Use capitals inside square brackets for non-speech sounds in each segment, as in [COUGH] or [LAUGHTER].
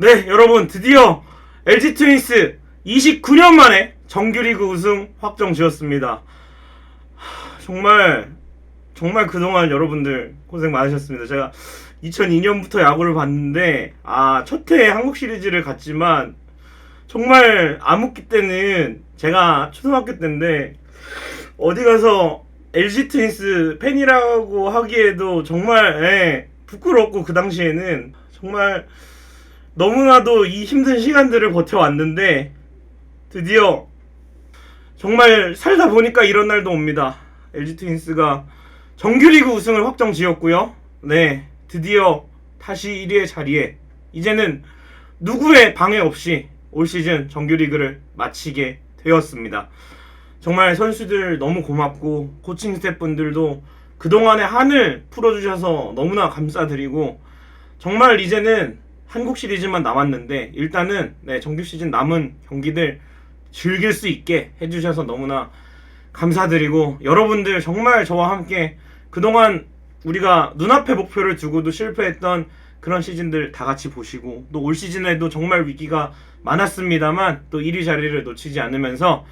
네, 여러분 드디어 LG 트윈스 29년 만에 정규리그 우승 확정 지었습니다. 하, 정말 정말 그동안 여러분들 고생 많으셨습니다. 제가 2002년부터 야구를 봤는데 아, 첫 해 한국 시리즈를 갔지만 정말 암흑기 때는 제가 초등학교 때인데 어디 가서 LG 트윈스 팬이라고 하기에도 정말 예, 부끄럽고 그 당시에는 정말 너무나도 이 힘든 시간들을 버텨왔는데 드디어 정말 살다 보니까 이런 날도 옵니다. LG 트윈스가 정규리그 우승을 확정 지었고요. 네, 드디어 다시 1위의 자리에 이제는 누구의 방해 없이 올 시즌 정규리그를 마치게 되었습니다. 정말 선수들 너무 고맙고 코칭 스태프분들도 그동안의 한을 풀어주셔서 너무나 감사드리고 정말 이제는 한국 시리즈만 남았는데 일단은 네, 정규 시즌 남은 경기들 즐길 수 있게 해주셔서 너무나 감사드리고 여러분들 정말 저와 함께 그동안 우리가 눈앞에 목표를 두고도 실패했던 그런 시즌들 다 같이 보시고 또 올 시즌에도 정말 위기가 많았습니다만 또 1위 자리를 놓치지 않으면서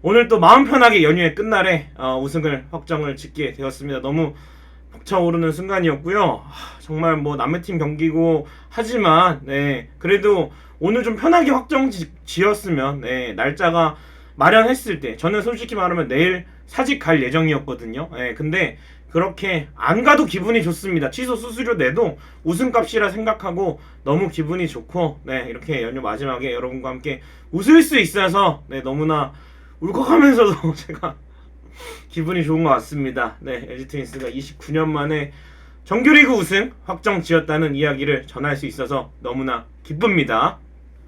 오늘 또 마음 편하게 연휴의 끝날에 어, 우승을 확정을 짓게 되었습니다. 너무 벅차오르는 순간이었고요. 하, 정말 뭐 남의 팀 경기고 하지만 네 그래도 오늘 좀 편하게 확정 지, 지었으면 네 날짜가 마련했을 때 저는 솔직히 말하면 내일 사직 갈 예정이었거든요. 네 근데 그렇게 안 가도 기분이 좋습니다. 취소 수수료 내도 우승값이라 생각하고 너무 기분이 좋고 네 이렇게 연휴 마지막에 여러분과 함께 웃을 수 있어서 네 너무나 울컥하면서도 [LAUGHS] 제가 기분이 좋은 것 같습니다. 네, LG 트윈스가 29년 만에 정규리그 우승 확정 지었다는 이야기를 전할 수 있어서 너무나 기쁩니다.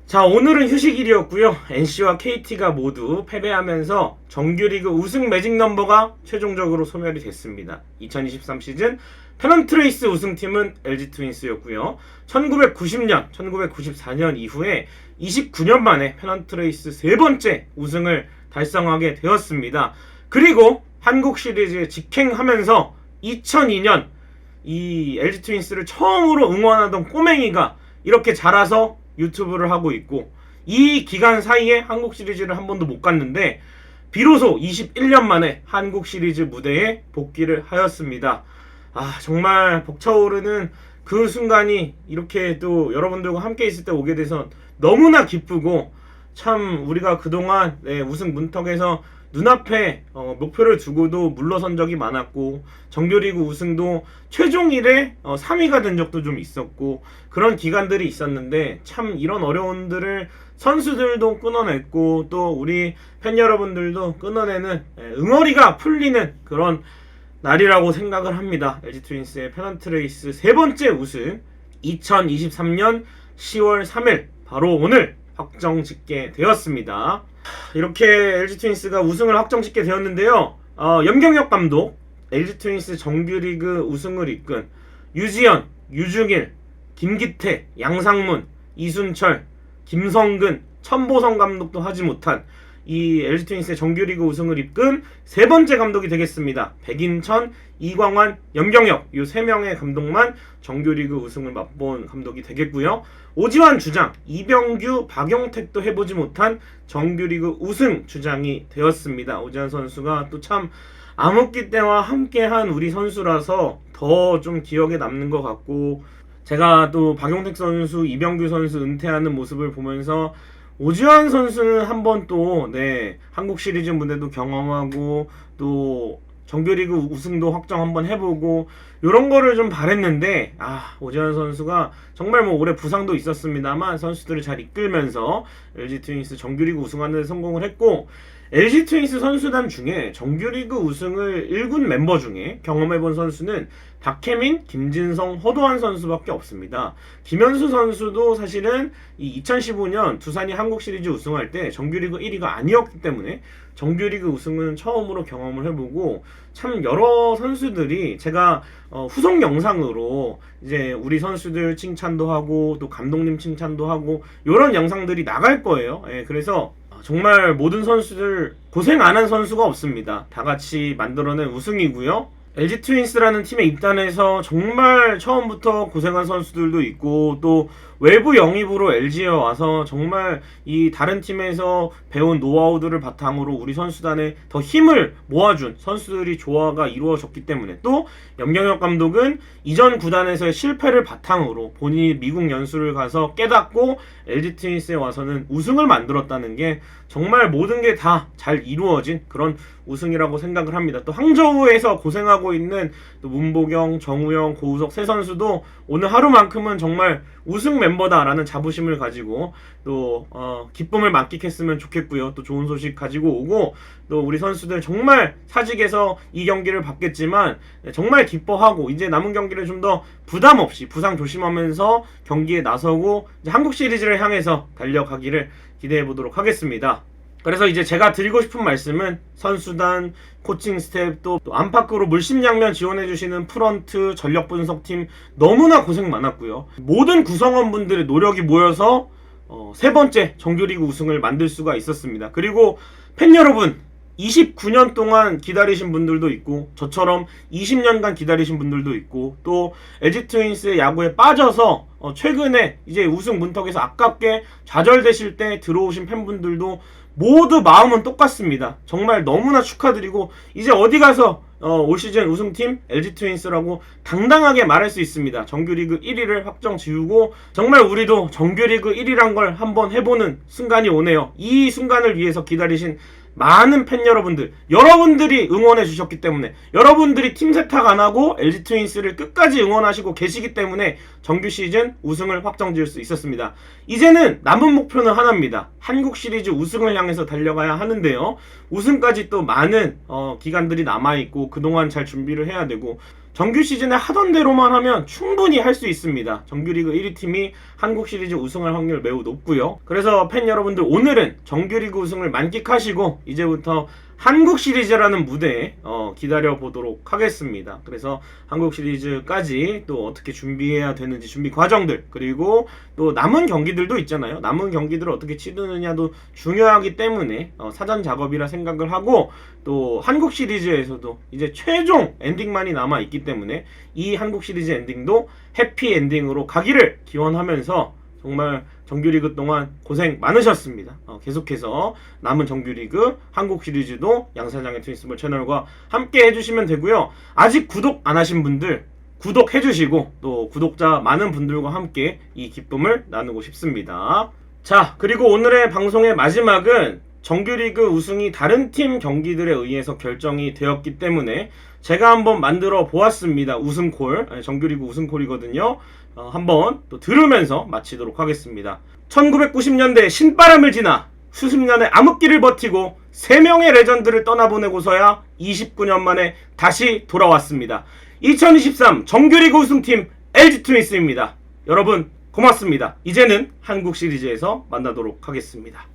자, 오늘은 휴식일이었고요. NC와 KT가 모두 패배하면서 정규리그 우승 매직 넘버가 최종적으로 소멸이 됐습니다. 2023 시즌 페넌트레이스 우승팀은 LG 트윈스였고요. 1990년, 1994년 이후에 29년 만에 페넌트레이스 세 번째 우승을 달성하게 되었습니다. 그리고 한국 시리즈에 직행하면서 2002년 이 LG 트윈스를 처음으로 응원하던 꼬맹이가 이렇게 자라서 유튜브를 하고 있고 이 기간 사이에 한국 시리즈를 한 번도 못 갔는데 비로소 21년 만에 한국 시리즈 무대에 복귀를 하였습니다. 아 정말 벅차오르는 그 순간이 이렇게 또 여러분들과 함께 있을 때 오게 돼서 너무나 기쁘고 참 우리가 그동안 네, 우승 문턱에서 눈앞에 어, 목표를 두고도 물러선 적이 많았고 정규리그 우승도 최종일에 어, 3위가 된 적도 좀 있었고 그런 기간들이 있었는데 참 이런 어려움들을 선수들도 끊어냈고 또 우리 팬 여러분들도 끊어내는 예, 응어리가 풀리는 그런 날이라고 생각을 합니다. LG 트윈스의 페넌트 레이스 세 번째 우승 2023년 10월 3일 바로 오늘 확정 짓게 되었습니다. 이렇게 LG 트윈스가 우승을 확정 짓게 되었는데요. 어, 염경엽 감독, LG 트윈스 정규리그 우승을 이끈 유지현, 유중일, 김기태, 양상문, 이순철, 김성근, 천보성 감독도 하지 못한 이 LG 트윈스의 정규리그 우승을 이끈 세 번째 감독이 되겠습니다. 백인천, 이광환, 염경엽 이 세 명의 감독만 정규리그 우승을 맛본 감독이 되겠고요. 오지환 주장, 이병규, 박용택도 해보지 못한 정규리그 우승 주장이 되었습니다. 오지환 선수가 또 참 암흑기 때와 함께한 우리 선수라서 더 좀 기억에 남는 것 같고 제가 또 박용택 선수, 이병규 선수 은퇴하는 모습을 보면서 오지환 선수는 한번 또 네, 한국 시리즈 무대도 경험하고 또 정규리그 우승도 확정 한번 해보고 이런 거를 좀 바랬는데 아 오지환 선수가 정말 뭐 올해 부상도 있었습니다만 선수들을 잘 이끌면서 LG 트윈스 정규리그 우승하는 데 성공을 했고 LG 트윈스 선수단 중에 정규리그 우승을 1군 멤버 중에 경험해본 선수는 박혜민, 김진성, 허도한 선수밖에 없습니다. 김현수 선수도 사실은 이 2015년 두산이 한국 시리즈 우승할 때 정규리그 1위가 아니었기 때문에 정규리그 우승은 처음으로 경험을 해보고 참 여러 선수들이 제가 어, 후속 영상으로 이제 우리 선수들 칭찬도 하고 또 감독님 칭찬도 하고 이런 영상들이 나갈 거예요. 예, 그래서 정말 모든 선수들 고생 안 한 선수가 없습니다. 다 같이 만들어낸 우승이고요. LG 트윈스라는 팀에 입단해서 정말 처음부터 고생한 선수들도 있고 또 외부 영입으로 LG에 와서 정말 이 다른 팀에서 배운 노하우들을 바탕으로 우리 선수단에 더 힘을 모아준 선수들이 조화가 이루어졌기 때문에 또 염경엽 감독은 이전 구단에서의 실패를 바탕으로 본인이 미국 연수를 가서 깨닫고 LG 트윈스에 와서는 우승을 만들었다는 게 정말 모든 게 다 잘 이루어진 그런 우승이라고 생각을 합니다. 또 항저우에서 고생하고 있는 또 문보경, 정우영, 고우석 세 선수도 오늘 하루만큼은 정말 우승 멤버다라는 자부심을 가지고 또 어, 기쁨을 만끽했으면 좋겠고요. 또 좋은 소식 가지고 오고 또 우리 선수들 정말 사직에서 이 경기를 받겠지만 정말 기뻐하고 이제 남은 경기를 좀 더 부담 없이 부상 조심하면서 경기에 나서고 한국 시리즈를 향해서 달려가기를 기대해 보도록 하겠습니다. 그래서 이제 제가 드리고 싶은 말씀은 선수단, 코칭 스텝 또, 또 안팎으로 물심양면 지원해주시는 프런트, 전력 분석팀 너무나 고생 많았고요. 모든 구성원분들의 노력이 모여서 어, 세 번째 정규리그 우승을 만들 수가 있었습니다. 그리고 팬 여러분 29년 동안 기다리신 분들도 있고 저처럼 20년간 기다리신 분들도 있고 또 LG 트윈스의 야구에 빠져서 어, 최근에 이제 우승 문턱에서 아깝게 좌절되실 때 들어오신 팬분들도 모두 마음은 똑같습니다. 정말 너무나 축하드리고 이제 어디 가서 어, 올 시즌 우승팀 LG 트윈스라고 당당하게 말할 수 있습니다. 정규리그 1위를 확정 지우고 정말 우리도 정규리그 1위란 걸 한번 해보는 순간이 오네요. 이 순간을 위해서 기다리신 많은 팬 여러분들, 여러분들이 응원해 주셨기 때문에 여러분들이 팀 세탁 안 하고 LG 트윈스를 끝까지 응원하시고 계시기 때문에 정규 시즌 우승을 확정 지을 수 있었습니다. 이제는 남은 목표는 하나입니다. 한국 시리즈 우승을 향해서 달려가야 하는데요. 우승까지 또 많은 어, 기간들이 남아 있고 그동안 잘 준비를 해야 되고 정규 시즌에 하던 대로만 하면 충분히 할 수 있습니다. 정규리그 1위 팀이 한국 시리즈 우승할 확률 매우 높고요. 그래서 팬 여러분들 오늘은 정규리그 우승을 만끽하시고 이제부터 한국 시리즈라는 무대에 어, 기다려 보도록 하겠습니다. 그래서 한국 시리즈까지 또 어떻게 준비해야 되는지 준비 과정들 그리고 또 남은 경기들도 있잖아요. 남은 경기들을 어떻게 치르느냐도 중요하기 때문에 어, 사전 작업이라 생각을 하고 또 한국 시리즈에서도 이제 최종 엔딩만이 남아 있기 때문에 이 한국 시리즈 엔딩도 해피 엔딩으로 가기를 기원하면서 정말 정규리그 동안 고생 많으셨습니다. 어, 계속해서 남은 정규리그 한국 시리즈도 양사장의 트윈스볼 채널과 함께 해주시면 되고요. 아직 구독 안 하신 분들 구독해주시고 또 구독자 많은 분들과 함께 이 기쁨을 나누고 싶습니다. 자 그리고 오늘의 방송의 마지막은 정규리그 우승이 다른 팀 경기들에 의해서 결정이 되었기 때문에 제가 한번 만들어 보았습니다. 우승콜 아니, 정규리그 우승콜이거든요. 어, 한번 또 들으면서 마치도록 하겠습니다. 1990년대 신바람을 지나 수십 년의 암흑기를 버티고 3명의 레전드를 떠나보내고서야 29년 만에 다시 돌아왔습니다. 2023 정규리그 우승팀 LG 트윈스입니다. 여러분 고맙습니다. 이제는 한국 시리즈에서 만나도록 하겠습니다.